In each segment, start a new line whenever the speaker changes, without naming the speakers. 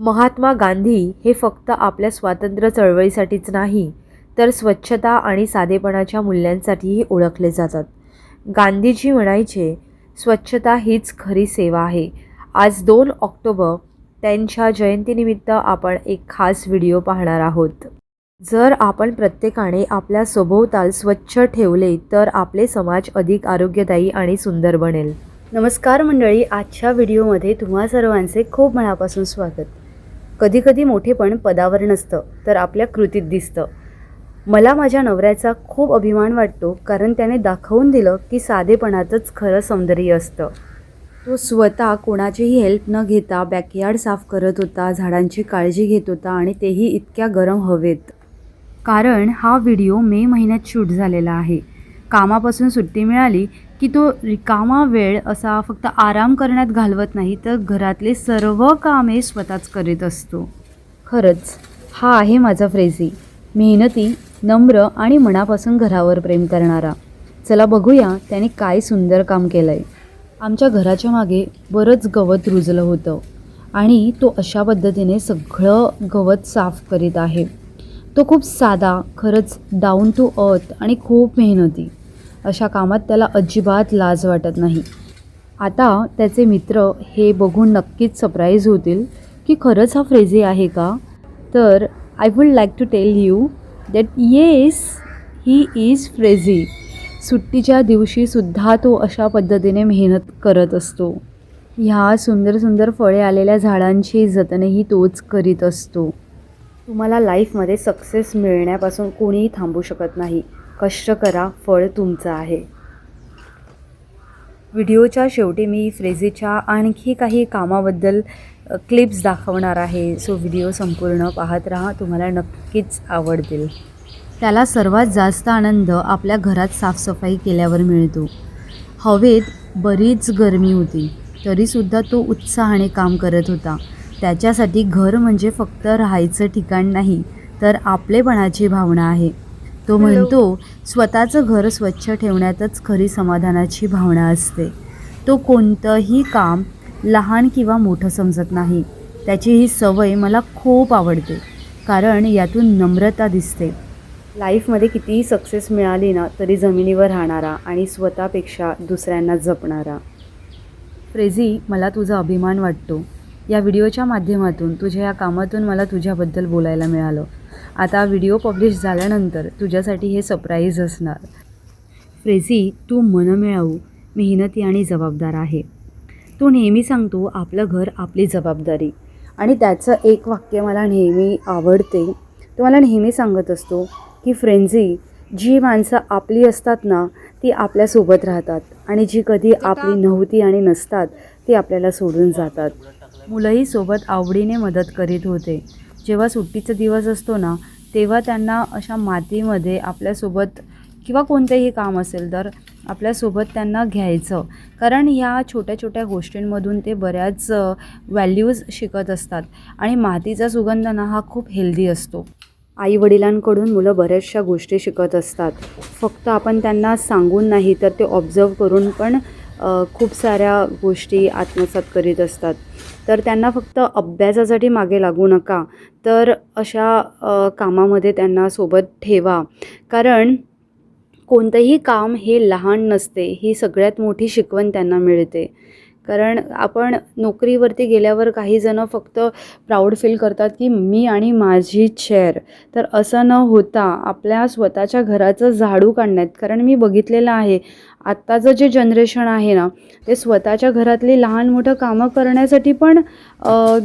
महात्मा गांधी हे फक्त आपल्या स्वातंत्र्य चळवळीसाठीच नाही तर स्वच्छता आणि साधेपणाच्या मूल्यांसाठीही ओळखले जातात. गांधीजी म्हणायचे स्वच्छता हीच खरी सेवा आहे. आज दोन ऑक्टोबर त्यांच्या जयंतीनिमित्त आपण एक खास व्हिडिओ पाहणार आहोत. जर आपण प्रत्येकाने आपल्या सभोवताल स्वच्छ ठेवले तर आपले समाज अधिक आरोग्यदायी आणि सुंदर बनेल.
नमस्कार मंडळी आजच्या व्हिडिओमध्ये तुम्हा सर्वांचे खूप मनापासून स्वागत. कधीकधी मोठेपण पदावर नसतं तर आपल्या कृतीत दिसतं. मला माझ्या नवऱ्याचा खूप अभिमान वाटतो कारण त्याने दाखवून दिलं की साधेपणातच खरं सौंदर्य असतं.
तो स्वतः कोणाचीही हेल्प न घेता बॅकयार्ड साफ करत होता झाडांची काळजी घेत होता आणि तेही इतक्या गरम हवेत. कारण हा व्हिडिओ मे महिन्यात शूट झालेला आहे. कामापासून सुट्टी मिळाली की तो रिकामा वेळ असा फक्त आराम करण्यात घालवत नाही तर घरातले सर्व कामे स्वतःच करीत असतो. खरंच हा आहे माझा फ्रेझी. मेहनती नम्र आणि मनापासून घरावर प्रेम करणारा. चला बघूया त्याने काय सुंदर काम केलं आहे आमच्या घराच्या मागे बरंच गवत रुजलं होतं आणि तो अशा पद्धतीने सगळं गवत साफ करीत आहे. तो खूप साधा खरंच डाऊन टू अर्थ आणि खूप मेहनती. अशा कामात त्याला अजिबात लाज वाटत नाही. आता त्याचे मित्र हे बघून नक्कीच सरप्राईज होतील की खरंच हा फ्रेझी आहे का? तर I would like to tell you that yes he is फ्रेझी सुट्टीच्या दिवशीसुद्धा तो अशा पद्धतीने मेहनत करत असतो. ह्या सुंदर सुंदर फळे आलेल्या झाडांची जतनही तोच करीत असतो.
तुम्हाला लाईफमध्ये सक्सेस मिळण्यापासून कोणीही थांबू शकत नाही. कष्ट करा फळ तुमचं आहे. व्हिडिओच्या शेवटी मी फ्रेझीच्या आणखी काही कामाबद्दल क्लिप्स दाखवणार आहे. सो व्हिडिओ संपूर्ण पाहत राहा. तुम्हाला नक्कीच आवडतील.
त्याला सर्वात जास्त आनंद आपल्या घरात साफसफाई केल्यावर मिळतो. हवेत बरीच गरमी होती. तरीसुद्धा तो उत्साहाने काम करत होता. त्याच्यासाठी घर म्हणजे फक्त राहायचं ठिकाण नाही तर आपलेपणाची भावना आहे. तो म्हणतो स्वतःचं घर स्वच्छ ठेवण्यातच खरी समाधानाची भावना असते. तो कोणतंही काम लहान किंवा मोठं समजत नाही. त्याची ही सवय मला खूप आवडते कारण यातून नम्रता दिसते.
लाईफमध्ये कितीही सक्सेस मिळाली ना तरी जमिनीवर राहणारा आणि स्वतःपेक्षा दुसऱ्यांना जपणारा.
फ्रेझी मला तुझा अभिमान वाटतो. या व्हिडिओच्या माध्यमातून तुझ्या या कामातून मला तुझ्याबद्दल बोलायला मिळालं. आता व्हिडिओ पब्लिश झाल्यानंतर तुझ्यासाठी हे सरप्राईज असणार. फ्रेझी तू मनमिळावू मेहनती आणि जबाबदार आहे. तो नेहमी सांगतो आपलं घर आपली जबाबदारी.
आणि त्याचं एक वाक्य मला नेहमी आवडते. तो मला नेहमी सांगत असतो की फ्रेंझी जी माणसं आपली असतात ना ती आपल्यासोबत राहतात. आणि जी कधी आपली नव्हती आणि नसतात ती आपल्याला सोडून जातात.
मुलंही सोबत आवडीने मदत करीत होते. जेव्हा सुट्टीचा दिवस असतो ना तेव्हा त्यांना अशा मातीमध्ये आपल्यासोबत किंवा कोणतंही काम असेल तर आपल्यासोबत त्यांना घ्यायचं. कारण ह्या छोट्या छोट्या गोष्टींमधून ते बऱ्याच व्हॅल्यूज शिकत असतात. आणि मातीचा सुगंध ना हा खूप हेल्दी असतो.
आई वडिलांकडून मुलं बऱ्याचशा गोष्टी शिकत असतात. फक्त आपण त्यांना सांगून नाही तर ते ऑब्झर्व करून पण खूप साऱ्या गोष्टी आत्मसात करीत असतात. तर त्यांना फक्त अभ्यासासाठी मागे लागू नका. तर अशा कामामध्ये त्यांना सोबत ठेवा. कारण कोणतंही काम हे लहान नसते. ही सगळ्यात मोठी शिकवण त्यांना मिळते. कारण आपण नोकरीवरती गेल्यावर काही जणं फक्त प्राऊड फील करतात की मी आणि माझी चेअर तर असं न होता आपल्या स्वतःच्या घराचं झाडू काढण्यात कारण मी बघितलेलं आहे आत्ताचं जे जनरेशन आहे ना ते स्वतःच्या घरातली लहान मोठं कामं करण्यासाठी पण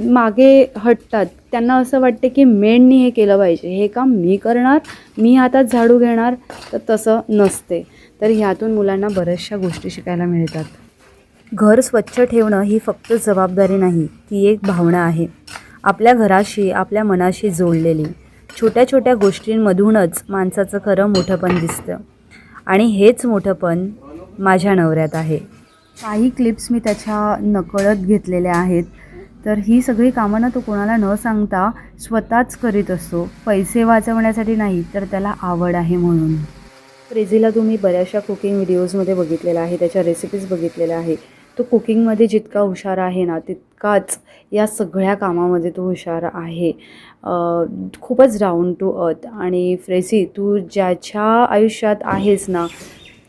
मागे हटतात. त्यांना असं वाटते की मेननी हे केलं पाहिजे. हे काम मी करणार मी हातात झाडू घेणार तर तसं नसते. तर ह्यातून मुलांना बऱ्याचशा गोष्टी शिकायला मिळतात. घर स्वच्छ ठेवणं ही फक्त जबाबदारी नाही ती एक भावना आहे. आपल्या घराशी आपल्या मनाशी जोडलेली छोट्या छोट्या गोष्टींमधूनच माणसाचं खरं मोठंपण दिसतं. आणि हेच मोठंपण माझ्या नवऱ्यात आहे. काही क्लिप्स मी त्याच्या नकळत घेतलेल्या आहेत. तर ही सगळी कामं ना तो कोणाला न सांगता स्वतःच करीत असतो. पैसे वाचवण्यासाठी नाही तर त्याला आवड आहे म्हणून. फ्रेझीला तुम्ही बऱ्याचशा कुकिंग व्हिडिओजमध्ये बघितलेलं आहे त्याच्या रेसिपीज बघितलेल्या आहे. तो कुकिंगमध्ये जितका हुशार आहे ना तितकाच या सगळ्या कामामध्ये तो हुशार आहे. खूपच डाऊन टू अर्थ आणि फ्रेसी तू ज्याच्या आयुष्यात आहेस ना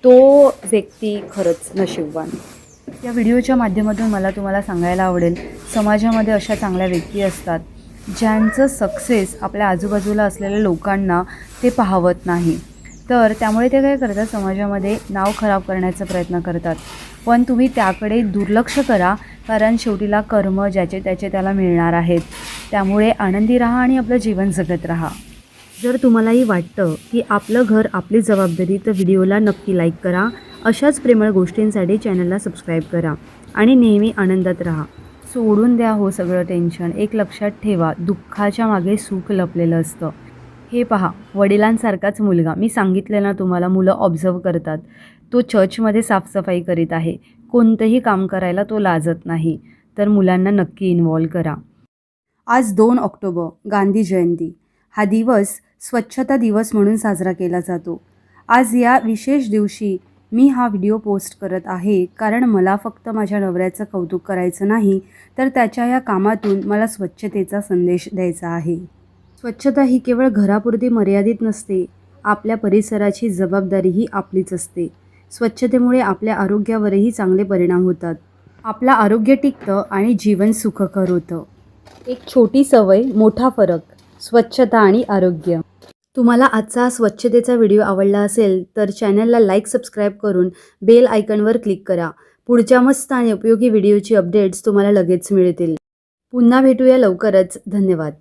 तो व्यक्ती खरंच नशीबवान. या व्हिडिओच्या माध्यमातून मला तुम्हाला सांगायला आवडेल समाजामध्ये अशा चांगल्या व्यक्ती असतात ज्यांचं सक्सेस आपल्या आजूबाजूला असलेल्या लोकांना ते पाहवत नाही. तर त्यामुळे ते काय करतात समाजामध्ये नाव खराब करण्याचा प्रयत्न करतात. पण तुम्ही त्याकडे दुर्लक्ष करा कारण शेवटीला कर्म ज्याचे त्याचे त्याला मिळणार आहेत. त्यामुळे आनंदी राहा आणि आपलं जीवन जगत राहा. जर तुम्हालाही वाटतं की आपलं घर आपली जबाबदारी तर व्हिडिओला नक्की लाईक करा. अशाच प्रेमळ गोष्टींसाठी चॅनलला सबस्क्राईब करा आणि नेहमी आनंदात राहा. सोडून द्या हो सगळं टेन्शन. एक लक्षात ठेवा दुःखाच्या मागे सुख लपलेलं असतं. हे पहा वडिलांसारखाच मुलगा. मी सांगितलं ना तुम्हाला मुलं ऑब्झर्व करतात. तो चर्चमध्ये साफसफाई करीत आहे. कोणतंही काम करायला तो लाजत नाही. तर मुलांना नक्की इन्वॉल्व करा. आज दोन ऑक्टोबर गांधी जयंती. हा दिवस स्वच्छता दिवस म्हणून साजरा केला जातो. आज या विशेष दिवशी मी हा व्हिडिओ पोस्ट करत आहे कारण मला फक्त माझ्या नवऱ्याचं कौतुक करायचं नाही तर त्याच्या या कामातून मला स्वच्छतेचा संदेश द्यायचा आहे. स्वच्छता ही केवळ घरापुरती मर्यादित नसते. आपल्या परिसराची जबाबदारीही आपलीच असते. स्वच्छतेमुळे आपल्या आरोग्यावरही चांगले परिणाम होतात. आपलं आरोग्य टिकतं आणि जीवन सुखकर होतं. एक छोटी सवय मोठा फरक स्वच्छता आणि आरोग्य. तुम्हाला आजचा स्वच्छतेचा व्हिडिओ आवडला असेल तर चॅनलला लाईक सबस्क्राईब करून बेल आयकनवर क्लिक करा. पुढच्या मस्त आणि उपयोगी व्हिडिओची अपडेट्स तुम्हाला लगेच मिळतील. पुन्हा भेटूया लवकरच. धन्यवाद.